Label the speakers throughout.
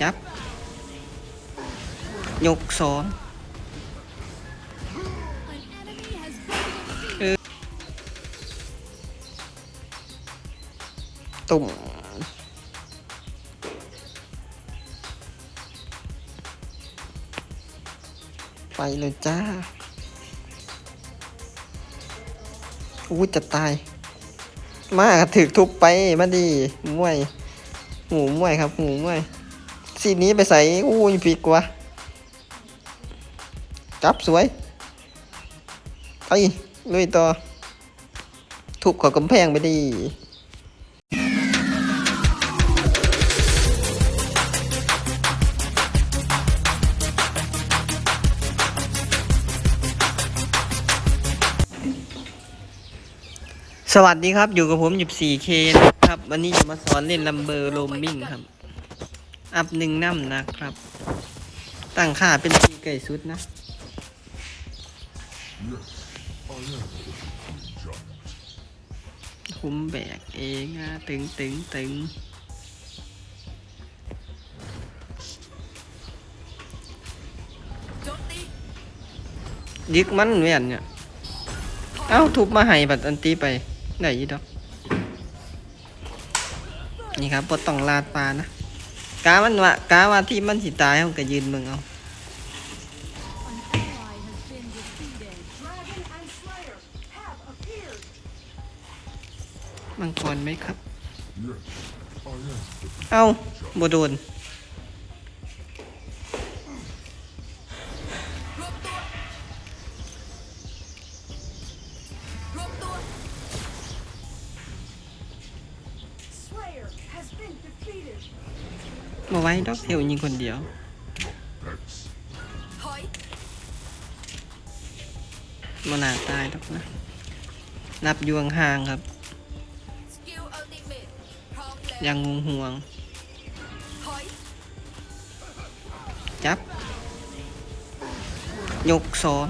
Speaker 1: จับ ยกสองตุ่มไปเลยจ้าอู้จะตาย มากถือทุบไปมาดีมวย หมูมวยครับ หมูมวย สีนี้ไปใส่อู้ยผิดกว่าจับสวยไปลุยต่อทุบขอกำแพงไปดีสวัสดีครับ อยู่กับผมหยิบ 4K นะครับ วันนี้จะมาสอนเล่นลัมเบอร์โรมมิ่งครับ อัพหนึ่งน้ำนะครับ ตั้งค่าเป็นตีไก่สุดนะ คุ้มแบกเองอะตึงตึงตึงยึกมันเวียนเนี่ย เอ้าทุบมาให้บัดอันตีไปไหนยี่ดอก นี่ครับปดต้องลาดปลานะ กามันวะกาว่าที่มันสิตายเขาก็ยืนมึงเอามังกรไหมครับ เอ้าบโดน มาไว้ดอกเทลยิงคนเดียว
Speaker 2: ถอย
Speaker 1: มานาตายดอกนะนับยวงห่างๆครับ
Speaker 2: สกิลอัลติเมทพร้อมแล้ว
Speaker 1: ยังงงห่วง
Speaker 2: ถอย
Speaker 1: จับ ยกสอง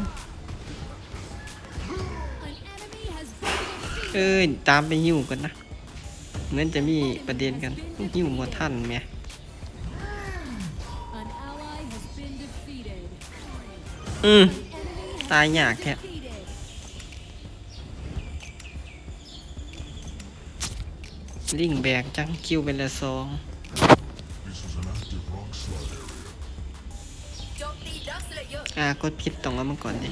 Speaker 1: เอ้ย ตามไปหิ้วกันนะ เหมือนจะมีประเด็นกันหิ้วหมดท่านแม่ อืม ตายยากแท้
Speaker 3: defeated.
Speaker 1: ลิงแบกจังคิวเป็นละสอง
Speaker 2: อ่า
Speaker 1: กดผิดต้องเอามาก่อนดิ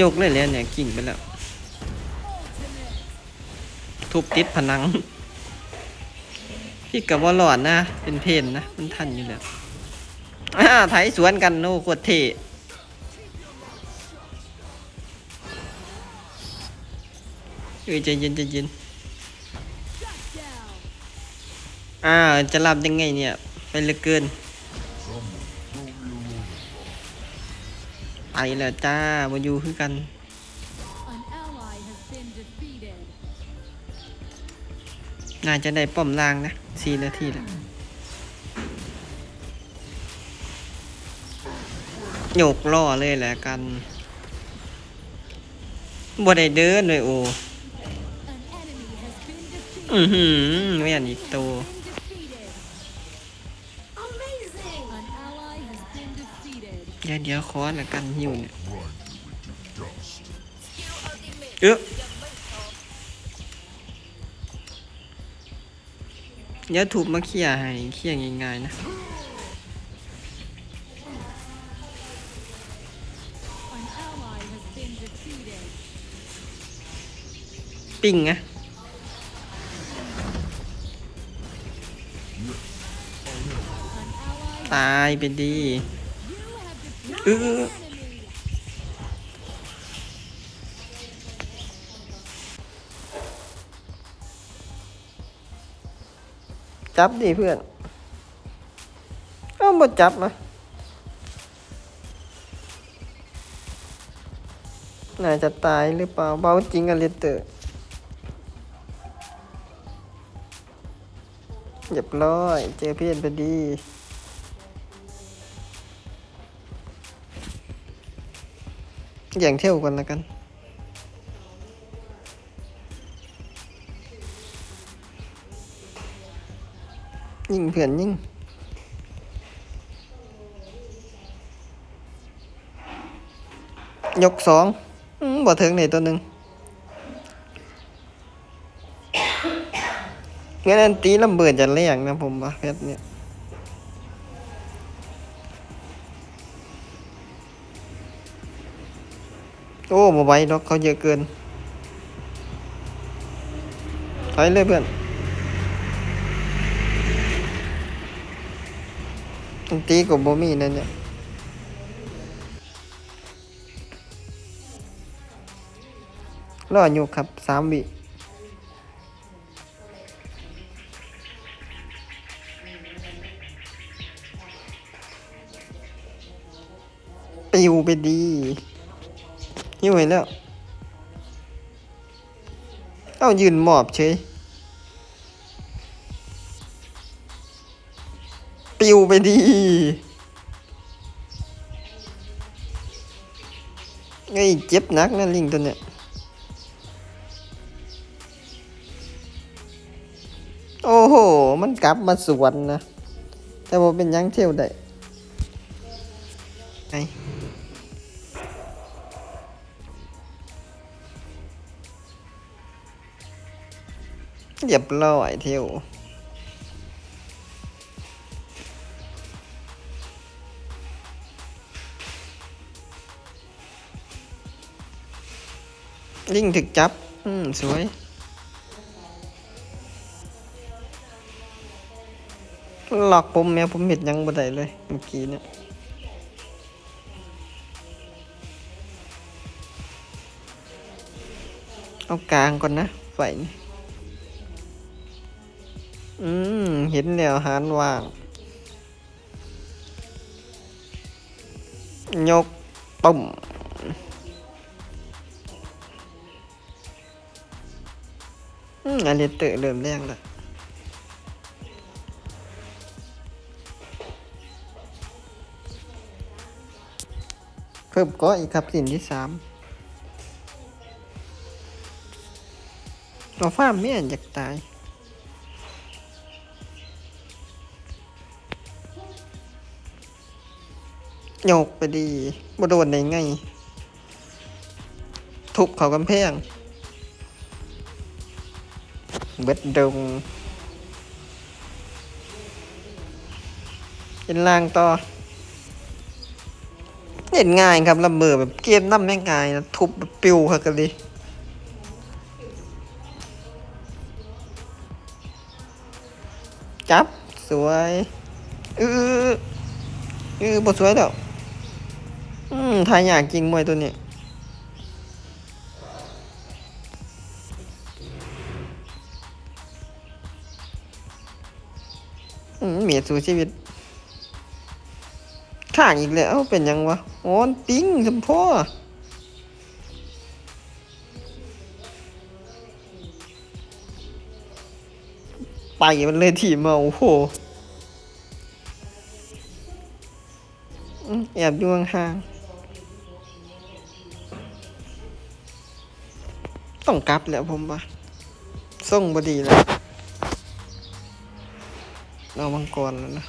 Speaker 1: ยกเลยแล้วเนี่ยกิ่งไปแล้ว ทุบติดผนัง พี่กับว่าหลอดนะ เป็นเพนนะ มันทันอยู่แล้วอ่าไถสวนกันโน้โคตรเท่เอ้ยใจเย็นใจเย็นอ่าจะรับยังไงเนี่ย ไปเหลือเกิน ไปแล้วจ้ามาอยู่คือกัน น่าจะได้ป้อมลางนะสี่นาทีแล้วโยกล่อเลยแหละกันบ่ได้เดินเลยโอ
Speaker 3: An enemy has been defeated.
Speaker 1: อือหือไม่อันอีกตัวเดี๋ยวเดี๋ยวคอละกันหิวเนี่ย
Speaker 2: สกิลอัลติเอ๊
Speaker 1: เดี๋ยวถูกมาเคลียให้เคลียง่ายๆนะปิ้งนะตายไปดีเออ จับดิเพื่อนเอ้าบ่จับนะน่าจะตายหรือเปล่าเบาจริงอะเลเตอร์เรียบร้อย เจอเพื่อนพอดีอย่างเที่ยวกันล้วกัน ยิงเพื่อนยิงยกสองบ่ถึงนี่ตัวหนึ่งงั้นอันตีลำเบิดจะแรงนะผมว่าเพชรเนี่ยโอ้มาไหว้ดอกเขาเยอะเกินถอยเลยเพื่อน อันตีกับโบมีนั่นเนี่ยรออยู่ครับสามวิปิวไปดีหิวเห็นแล้ว เอายืนหมอบเฉย ปิวไปดีไอ้ยเจ็บนักนะลิงตัวเนี้ยโอ้โห มันกลับมาสวนนะ แต่ว่าเป็นยังเที่ยวได้ไอเรียบร้อยเที่ยว ลิงถึกจับ อืม สวยหลอกผมแมวผมเห็ดยังบ่ได้เลย เมื่อกี้เนี่ยเอากลางก่อนนะไฟนี่อืม เห็นแล้วหารว่าง ยกปุ่ม อืมอันนี้เตะเริ่มแรงแล้วเพิ่มก็อีกครับสินที่สามเราฟ้าร์มเมียนอยากตายโยกไปดีบ่โดนได้ไง ทุบเขากำแพง เบ็ดดงเป็นล่างต่อเห็นง่ายครับระเบิดแบบเกมน้ำแม่ง่ายนะทุบแบบปิวค่ะกันดิจับ สวยเออเออบทสวยแล้วอืมทายอยากจริงมวยตัวนี้ สู่ชีวิตข้างอีกแล้วเป็นยังวะโอนปิ้งสมพ่อไปมันเลยทีมาโอ้โหแอบอยู่ห่างๆต้องกลับแล้วผมว่าส่งบดีแล้ว เอามังกรแล้วนะ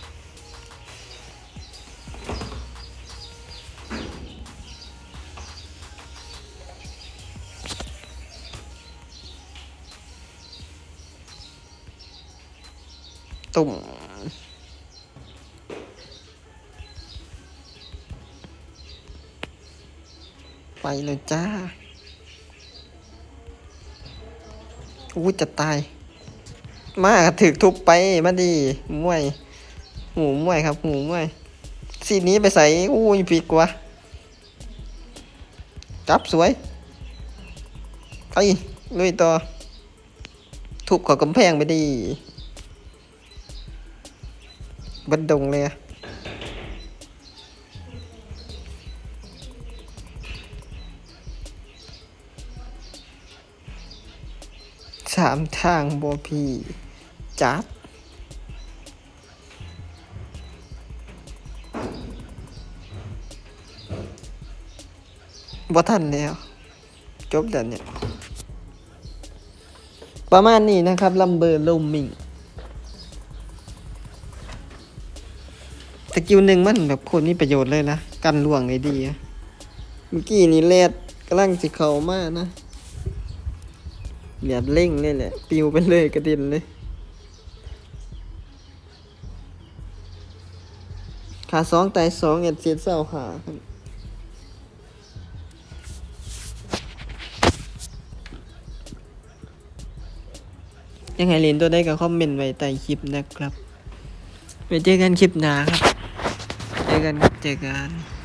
Speaker 1: ตุ่มไปเลยจ้าอู้จะตาย มาถึกทุบไปมาดีมวยหูมวยครับหูมวยสีนี้ไปใส่อู้ยปีกว่าจับสวยไปลุยต่อทุบขอกำแพงไปดีบันดงเลยอะสามทางบอพี จับบ่ทันแล้ว จบแล้วเนี่ย ประมาณนี้นะครับลำเบอร์ลมมิงกิลหนึ่งมันแบบคนมีประโยชน์เลยนะ กันล่วงได้ดีอะเมื่อกี้นี่แลดกำลังสิเขามากนะเหลียดเร่งเลยแหละ ปิวไปเลยกระด็นเลย ขาสองตสองเอ็ดเสียเศร้าหาครับยังไงเรียนตัวได้ก็คอมเมนต์ไว้ใต้คลิปนะครับ ไปเจอกันคลิปหน้าครับ เจอกันครับเจอกัน